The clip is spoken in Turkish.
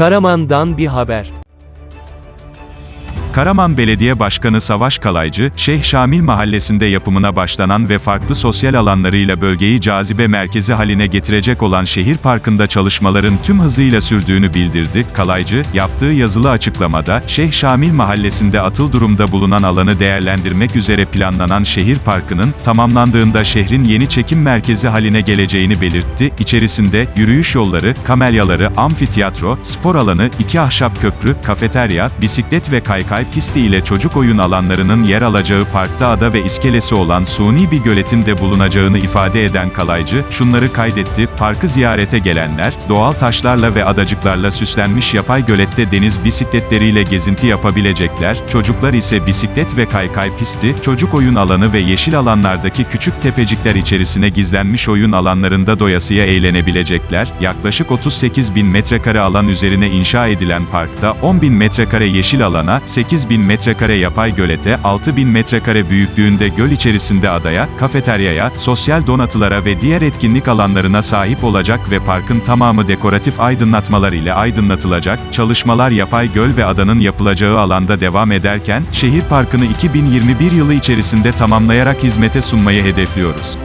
Karaman'dan bir haber. Karaman Belediye Başkanı Savaş Kalaycı, Şeyh Şamil Mahallesi'nde yapımına başlanan ve farklı sosyal alanlarıyla bölgeyi cazibe merkezi haline getirecek olan şehir parkında çalışmaların tüm hızıyla sürdüğünü bildirdi. Kalaycı, yaptığı yazılı açıklamada, Şeyh Şamil Mahallesi'nde atıl durumda bulunan alanı değerlendirmek üzere planlanan şehir parkının, tamamlandığında şehrin yeni çekim merkezi haline geleceğini belirtti. İçerisinde, yürüyüş yolları, kamelyaları, amfiteyatro, spor alanı, iki ahşap köprü, kafeterya, bisiklet ve kaykay pisti ile çocuk oyun alanlarının yer alacağı parkta ada ve iskelesi olan suni bir göletin de bulunacağını ifade eden Kalaycı, şunları kaydetti, parkı ziyarete gelenler, doğal taşlarla ve adacıklarla süslenmiş yapay gölette deniz bisikletleriyle gezinti yapabilecekler, çocuklar ise bisiklet ve kaykay pisti, çocuk oyun alanı ve yeşil alanlardaki küçük tepecikler içerisine gizlenmiş oyun alanlarında doyasıya eğlenebilecekler, yaklaşık 38 bin metrekare alan üzerine inşa edilen parkta, 10 bin metrekare yeşil alana, 8 bin metrekare yapay gölete, 6 bin metrekare büyüklüğünde göl içerisinde adaya, kafeteryaya, sosyal donatılara ve diğer etkinlik alanlarına sahip olacak ve parkın tamamı dekoratif aydınlatmalar ile aydınlatılacak, çalışmalar yapay göl ve adanın yapılacağı alanda devam ederken, şehir parkını 2021 yılı içerisinde tamamlayarak hizmete sunmayı hedefliyoruz.